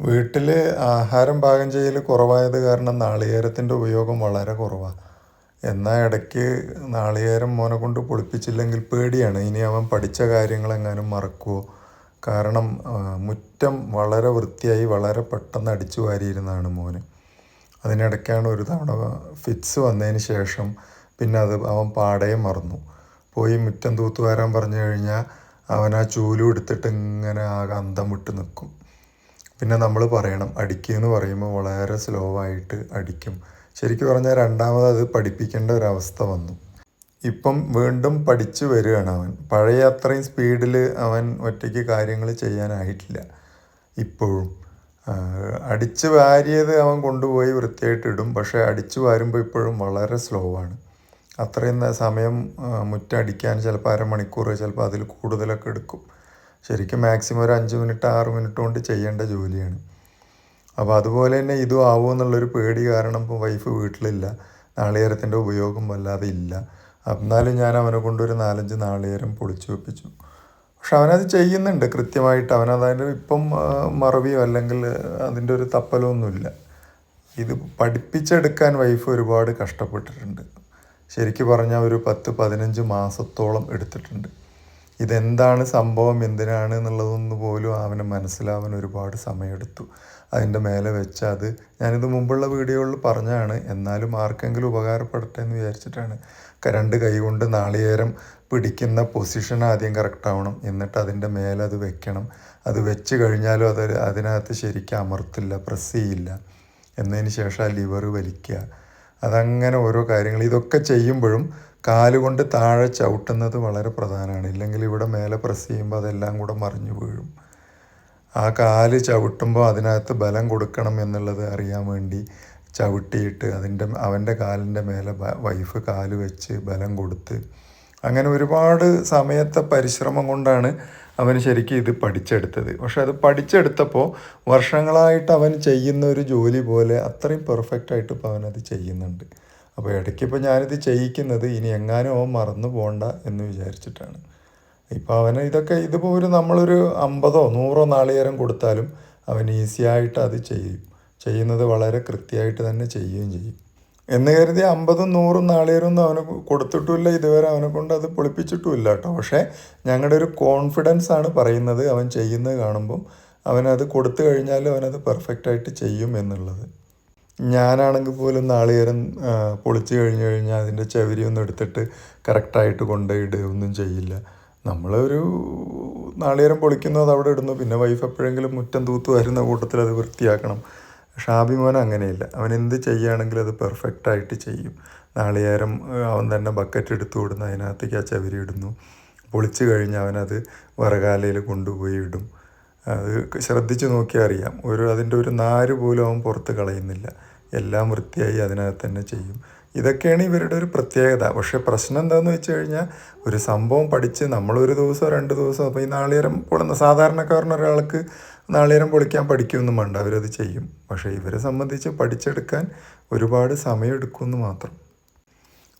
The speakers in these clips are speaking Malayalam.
വീട്ടിൽ ആഹാരം പാകം ചെയ്യൽ കുറവായത് കാരണം നാളികേരത്തിന്റെ ഉപയോഗം വളരെ കുറവാണ് എന്നാൽ ഇടയ്ക്ക് നാളികേരം മോനെ കൊണ്ട് പൊളിപ്പിച്ചില്ലെങ്കിൽ പേടിയാണ്. ഇനി അവൻ പഠിച്ച കാര്യങ്ങളെങ്ങാനും മറക്കുമോ കാരണം മുറ്റം വളരെ വൃത്തിയായി വളരെ പെട്ടെന്ന് അടിച്ചു വാരിയിരുന്നതാണ് മോന്. അതിനിടയ്ക്കാണ് ഒരു തവണ ഫിറ്റ്സ് വന്നതിന് ശേഷം പിന്നെ അത് അവൻ പാടയെ മറന്നു. പോയി മുറ്റം തൂത്തുവാരാൻ പറഞ്ഞു കഴിഞ്ഞാൽ അവൻ ആ ചൂലും എടുത്തിട്ട് ഇങ്ങനെ ആകെ അന്തം വിട്ട് നിൽക്കും. പിന്നെ നമ്മൾ പറയണം അടിക്കുക എന്ന് പറയുമ്പോൾ വളരെ സ്ലോ ആയിട്ട് അടിക്കും. ശരിക്കും പറഞ്ഞാൽ രണ്ടാമത് അത് പഠിപ്പിക്കേണ്ട ഒരവസ്ഥ വന്നു. ഇപ്പം വീണ്ടും പഠിച്ചു വരികയാണ് അവൻ. പഴയ അത്രയും സ്പീഡിൽ അവൻ ഒറ്റയ്ക്ക് കാര്യങ്ങൾ ചെയ്യാനായിട്ടില്ല. ഇപ്പോഴും അടിച്ചു വാരിയത് അവൻ കൊണ്ടുപോയി വൃത്തിയായിട്ട് ഇടും. പക്ഷേ അടിച്ചു വാരുമ്പോൾ ഇപ്പോഴും വളരെ സ്ലോ ആണ്. അത്രയും സമയം മുറ്റടിക്കാൻ ചിലപ്പോൾ അരമണിക്കൂർ ചിലപ്പോൾ അതിൽ കൂടുതലൊക്കെ എടുക്കും. ശരിക്കും മാക്സിമം ഒരു അഞ്ച് മിനിറ്റ് ആറ് മിനിറ്റ് കൊണ്ട് ചെയ്യേണ്ട ജോലിയാണ്. അപ്പോൾ അതുപോലെ തന്നെ ഇതും ആവുമോ എന്നുള്ളൊരു പേടി കാരണം ഇപ്പോൾ വൈഫ് വീട്ടിലില്ല. നാളികേരത്തിന്റെ ഉപയോഗം വല്ലാതെ ഇല്ല. എന്നാലും ഞാൻ അവനെ കൊണ്ടൊരു നാലഞ്ച് നാളികേരം പൊളിച്ചു വെപ്പിച്ചു. പക്ഷെ അവനത് ചെയ്യുന്നുണ്ട്. കൃത്യമായിട്ട് അവനതായത് ഇപ്പം മറവിയോ അല്ലെങ്കിൽ അതിന്റെ ഒരു തപ്പലോ ഒന്നുമില്ല. ഇത് പഠിപ്പിച്ചെടുക്കാൻ വൈഫ് ഒരുപാട് കഷ്ടപ്പെട്ടിട്ടുണ്ട്. ശരിക്കും പറഞ്ഞാൽ ഒരു പത്ത് പതിനഞ്ച് മാസത്തോളം എടുത്തിട്ടുണ്ട്. ഇതെന്താണ് സംഭവം? എന്തിനാണ് എന്നുള്ളതൊന്നും പോലും അവന് മനസ്സിലാവാൻ ഒരുപാട് സമയമെടുത്തു അതിന്റെ മേലെ വെച്ച് അത് ഞാനിത് മുമ്പുള്ള വീഡിയോകളിൽ പറഞ്ഞാണ് എന്നാലും ആർക്കെങ്കിലും ഉപകാരപ്പെടട്ടെ എന്ന് വിചാരിച്ചിട്ടാണ്. രണ്ട് കൈ കൊണ്ട് നാളികേരം പിടിക്കുന്ന പൊസിഷൻ ആദ്യം കറക്റ്റ് ആവണം. എന്നിട്ട് അതിന്റെ മേലെ അത് വെക്കണം. അത് വെച്ച് കഴിഞ്ഞാലും അത് അതിനകത്ത് ശരിക്കും അമർത്തില്ല പ്രസ് ചെയ്യില്ല. എന്നതിന് ശേഷം ആ ലിവർ വലിക്കുക. അതങ്ങനെ ഓരോ കാര്യങ്ങൾ. ഇതൊക്കെ ചെയ്യുമ്പോഴും കാലുകൊണ്ട് താഴെ ചവിട്ടുന്നത് വളരെ പ്രധാനമാണ്. ഇല്ലെങ്കിൽ ഇവിടെ മേലെ പ്രസ് ചെയ്യുമ്പോൾ അതെല്ലാം കൂടെ മറിഞ്ഞു വീഴും. ആ കാൽ ചവിട്ടുമ്പോൾ അതിനകത്ത് ബലം കൊടുക്കണം എന്നുള്ളത് അറിയാൻ വേണ്ടി ചവിട്ടിയിട്ട് അതിന്റെ അവന്റെ കാലിന്റെ മേലെ വൈഫ് കാൽ വെച്ച് ബലം കൊടുത്ത് അങ്ങനെ ഒരുപാട് സമയത്തെ പരിശ്രമം കൊണ്ടാണ് അവൻ ശരിക്കും ഇത് പഠിച്ചെടുത്തത്. പക്ഷെ അത് പഠിച്ചെടുത്തപ്പോൾ വർഷങ്ങളായിട്ട് അവൻ ചെയ്യുന്ന ഒരു ജോലി പോലെ അത്രയും പെർഫെക്റ്റ് ആയിട്ട് ഇപ്പോൾ അവനത് ചെയ്യുന്നുണ്ട്. അപ്പോൾ ഇടയ്ക്ക് ഇപ്പോൾ ഞാനിത് ചെയ്യിക്കുന്നത് ഇനി എങ്ങാനും അവൻ മറന്നു പോകണ്ട എന്ന് വിചാരിച്ചിട്ടാണ്. ഇപ്പോൾ അവന് ഇതൊക്കെ ഇതിപ്പോൾ ഒരു നമ്മളൊരു അമ്പതോ നൂറോ നാളികേരം കൊടുത്താലും അവൻ ഈസിയായിട്ട് അത് ചെയ്യും. ചെയ്യുന്നത് വളരെ കൃത്യമായിട്ട് തന്നെ ചെയ്യുകയും ചെയ്യും. എന്ന് കരുതി അമ്പതും നൂറും നാളികേരൊന്നും അവന് കൊടുത്തിട്ടുമില്ല. ഇതുവരെ അവനെ കൊണ്ട് അത് പൊളിപ്പിച്ചിട്ടുമില്ല കേട്ടോ. പക്ഷേ ഞങ്ങളുടെ ഒരു കോൺഫിഡൻസ് ആണ് പറയുന്നത് അവൻ ചെയ്യുന്നത് കാണുമ്പം. അവനത് കൊടുത്തു കഴിഞ്ഞാൽ അവനത് പെർഫെക്റ്റായിട്ട് ചെയ്യും എന്നുള്ളത്. ഞാനാണെങ്കിൽ പോലും നാളികേരം പൊളിച്ചു കഴിഞ്ഞ് കഴിഞ്ഞാൽ അതിന്റെ ചവരിയൊന്നും എടുത്തിട്ട് കറക്റ്റായിട്ട് കൊണ്ടുപോയിടുക ഒന്നും ചെയ്യില്ല. നമ്മളൊരു നാളികേരം പൊളിക്കുന്നു അത് അവിടെ ഇടുന്നു. പിന്നെ വൈഫ് എപ്പോഴെങ്കിലും മുറ്റം തൂത്ത് വരുന്ന കൂട്ടത്തിൽ അത് വൃത്തിയാക്കണം. ഷാബി മോൻ അങ്ങനെയില്ല. അവൻ എന്ത് ചെയ്യുകയാണെങ്കിലും അത് പെർഫെക്റ്റായിട്ട് ചെയ്യും. നാളികേരം അവൻ തന്നെ ബക്കറ്റ് എടുത്തു വിടുന്നു അതിനകത്തേക്ക് ആ ചവരി ഇടുന്നു. പൊളിച്ചു കഴിഞ്ഞ് അവനത് വറകാലയിൽ കൊണ്ടുപോയി ഇടും. അത് ശ്രദ്ധിച്ചു നോക്കിയാൽ അറിയാം. ഒരു അതിന്റെ ഒരു നാര് പോലും അവൻ പുറത്ത് കളയുന്നില്ല. എല്ലാം വൃത്തിയായി അതിനകത്ത് തന്നെ ചെയ്യും. ഇതൊക്കെയാണ് ഇവരുടെ ഒരു പ്രത്യേകത. പക്ഷേ പ്രശ്നം എന്താണെന്ന് വെച്ച് കഴിഞ്ഞാൽ ഒരു സംഭവം പഠിച്ച് നമ്മളൊരു ദിവസം രണ്ട് ദിവസം അപ്പോൾ ഈ നാളികേരം പൊളുന്ന സാധാരണക്കാരൻ ഒരാൾക്ക് നാളികേരം പൊളിക്കാൻ പഠിക്കുമെന്നും വേണ്ട അവരത് ചെയ്യും. പക്ഷേ ഇവരെ സംബന്ധിച്ച് പഠിച്ചെടുക്കാൻ ഒരുപാട് സമയമെടുക്കുമെന്ന് മാത്രം.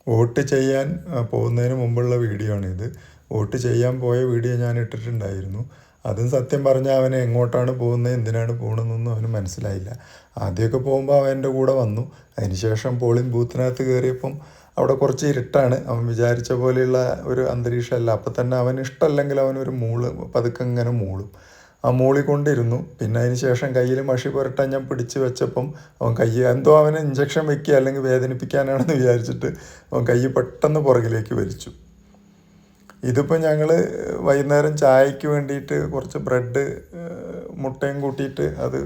വോട്ട് ചെയ്യാൻ പോകുന്നതിന് മുമ്പുള്ള വീഡിയോ ആണിത് വോട്ട് ചെയ്യാൻ പോയ വീഡിയോ ഞാൻ ഇട്ടിട്ടുണ്ടായിരുന്നു. അതും സത്യം പറഞ്ഞാൽ അവൻ എങ്ങോട്ടാണ് പോകുന്നത് എന്തിനാണ് പോകുന്നതെന്നൊന്നും അവന് മനസ്സിലായില്ല. ആദ്യമൊക്കെ പോകുമ്പോൾ അവൻ എന്റെ കൂടെ വന്നു. അതിനുശേഷം പോളിംഗ് ബൂത്തിനകത്ത് കയറിയപ്പം അവിടെ കുറച്ച് ഇരുട്ടാണ്. അവൻ വിചാരിച്ച പോലെയുള്ള ഒരു അന്തരീക്ഷമല്ല. അപ്പം തന്നെ അവൻ ഇഷ്ടമല്ലെങ്കിൽ അവനൊരു മൂൾ പതുക്കെ ഇങ്ങനെ മൂളും. ആ മൂളിക്കൊണ്ടിരുന്നു. പിന്നെ അതിന് ശേഷം കയ്യിൽ മഷി പുരട്ടാൻ ഞാൻ പിടിച്ച് വെച്ചപ്പം അവൻ കൈ എന്തോ അവനെ ഇഞ്ചക്ഷൻ വെക്കുക അല്ലെങ്കിൽ വേദനിപ്പിക്കാനാണെന്ന് വിചാരിച്ചിട്ട് അവൻ കൈ പെട്ടെന്ന് പുറകിലേക്ക് വലിച്ചു. ഇതിപ്പോൾ ഞങ്ങൾ വൈകുന്നേരം ചായക്ക് വേണ്ടിയിട്ട് കുറച്ച് ബ്രെഡ് മുട്ടയും കൂട്ടിയിട്ട് അത്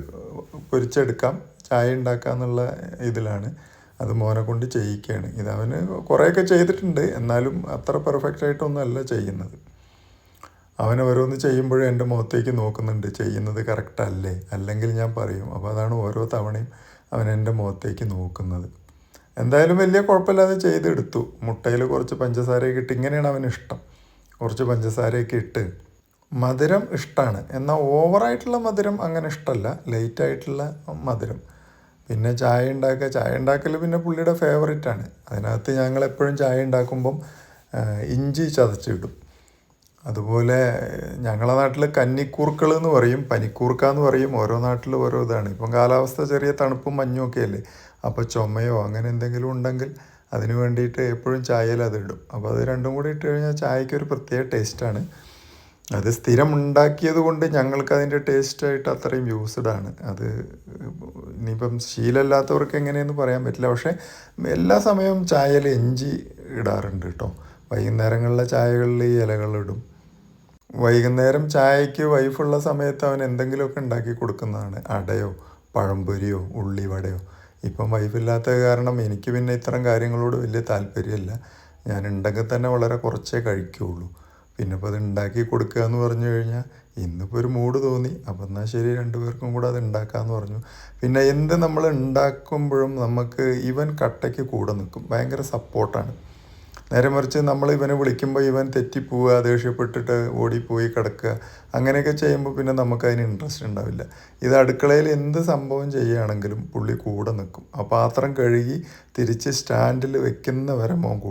പൊരിച്ചെടുക്കാം. ചായ ഉണ്ടാക്കാമെന്നുള്ള ഇതിലാണ്. അത് മോനെ കൊണ്ട് ചെയ്യിക്കുകയാണ് ഇത് അവന് കുറേയൊക്കെ ചെയ്തിട്ടുണ്ട്. എന്നാലും അത്ര പെർഫെക്റ്റ് ആയിട്ടൊന്നും അല്ല ചെയ്യുന്നത്. അവൻ ഓരോന്ന് ചെയ്യുമ്പോഴും എന്റെ മുഖത്തേക്ക് നോക്കുന്നുണ്ട്. ചെയ്യുന്നത് കറക്റ്റ് അല്ലേ? അല്ലെങ്കിൽ ഞാൻ പറയും. അപ്പോൾ അതാണ് ഓരോ തവണയും അവൻ എന്റെ മുഖത്തേക്ക് നോക്കുന്നത്. എന്തായാലും വലിയ കുഴപ്പമില്ലാതെ ചെയ്തെടുത്തു. മുട്ടയിൽ കുറച്ച് പഞ്ചസാരയൊക്കെ ഇട്ട് ഇങ്ങനെയാണ് അവന് ഇഷ്ടം കുറച്ച് പഞ്ചസാരയൊക്കെ ഇട്ട്. മധുരം ഇഷ്ടമാണ് എന്നാൽ ഓവറായിട്ടുള്ള മധുരം അങ്ങനെ ഇഷ്ടമല്ല ലൈറ്റായിട്ടുള്ള മധുരം. പിന്നെ ചായ ഉണ്ടാക്കുക. ചായ ഉണ്ടാക്കൽ പിന്നെ പുള്ളിയുടെ ഫേവറേറ്റ് ആണ്. അതിനകത്ത് ഞങ്ങൾ എപ്പോഴും ചായ ഉണ്ടാക്കുമ്പം ഇഞ്ചി ചതച്ചിടും. അതുപോലെ ഞങ്ങളെ നാട്ടിൽ കന്നിക്കൂർക്കൾ എന്ന് പറയും. പനിക്കൂർക്ക എന്ന് പറയും. ഓരോ നാട്ടിൽ ഓരോ ഇതാണ്. ഇപ്പം കാലാവസ്ഥ ചെറിയ തണുപ്പും മഞ്ഞും ഒക്കെ അല്ലേ? അപ്പോൾ ചുമയോ അങ്ങനെ എന്തെങ്കിലും ഉണ്ടെങ്കിൽ അതിന് വേണ്ടിയിട്ട് എപ്പോഴും ചായയിൽ അത് ഇടും. അപ്പോൾ അത് രണ്ടും കൂടി ഇട്ട് കഴിഞ്ഞാൽ ചായയ്ക്ക് ഒരു പ്രത്യേക ടേസ്റ്റാണ് അത് സ്ഥിരം ഉണ്ടാക്കിയത് കൊണ്ട് ഞങ്ങൾക്ക് അതിന്റെ ടേസ്റ്റായിട്ട് അത്രയും യൂസ്ഡാണ് അത് ഇനിയിപ്പം ശീലമില്ലാത്തവർക്ക് എങ്ങനെയെന്ന് പറയാൻ പറ്റില്ല. പക്ഷേ എല്ലാ സമയവും ചായയിൽ എഞ്ചി ഇടാറുണ്ട് കേട്ടോ. വൈകുന്നേരങ്ങളിലെ ചായകളിൽ ഈ ഇലകളിടും വൈകുന്നേരം ചായയ്ക്ക് വൈഫുള്ള സമയത്ത് അവൻ എന്തെങ്കിലുമൊക്കെ ഉണ്ടാക്കി കൊടുക്കുന്നതാണ്. അടയോ പഴംപൊരിയോ ഉള്ളിവടയോ ഇപ്പം വൈഫില്ലാത്ത കാരണം എനിക്ക് പിന്നെ ഇത്തരം കാര്യങ്ങളോട് വലിയ താല്പര്യമില്ല. ഞാൻ ഉണ്ടെങ്കിൽ തന്നെ വളരെ കുറച്ചേ കഴിക്കുകയുള്ളൂ പിന്നെ ഇപ്പോൾ അത് ഉണ്ടാക്കി കൊടുക്കുക എന്ന് പറഞ്ഞു കഴിഞ്ഞാൽ ഇന്നിപ്പോൾ ഒരു മൂഡ് തോന്നി. അപ്പം എന്നാൽ ശരി രണ്ടുപേർക്കും കൂടെ അത് ഉണ്ടാക്കാമെന്ന് പറഞ്ഞു. പിന്നെ എന്ത് നമ്മൾ ഉണ്ടാക്കുമ്പോഴും നമുക്ക് ഇവൻ കട്ടയ്ക്ക് കൂടെ നിൽക്കും. ഭയങ്കര സപ്പോർട്ടാണ് നേരെ മറിച്ച് നമ്മൾ ഇവനെ വിളിക്കുമ്പോൾ ഇവൻ തെറ്റിപ്പോവുക ദേഷ്യപ്പെട്ടിട്ട് ഓടിപ്പോയി കിടക്കുക അങ്ങനെയൊക്കെ ചെയ്യുമ്പോൾ പിന്നെ നമുക്ക് അതിന് ഇൻട്രസ്റ്റ് ഉണ്ടാവില്ല. ഇത് അടുക്കളയിൽ എന്ത് സംഭവം ചെയ്യുകയാണെങ്കിലും പുള്ളി കൂടെ നിൽക്കും. ആ പാത്രം കഴുകി തിരിച്ച് സ്റ്റാൻഡിൽ വെക്കുന്ന വരെ മോൻ കൂടെ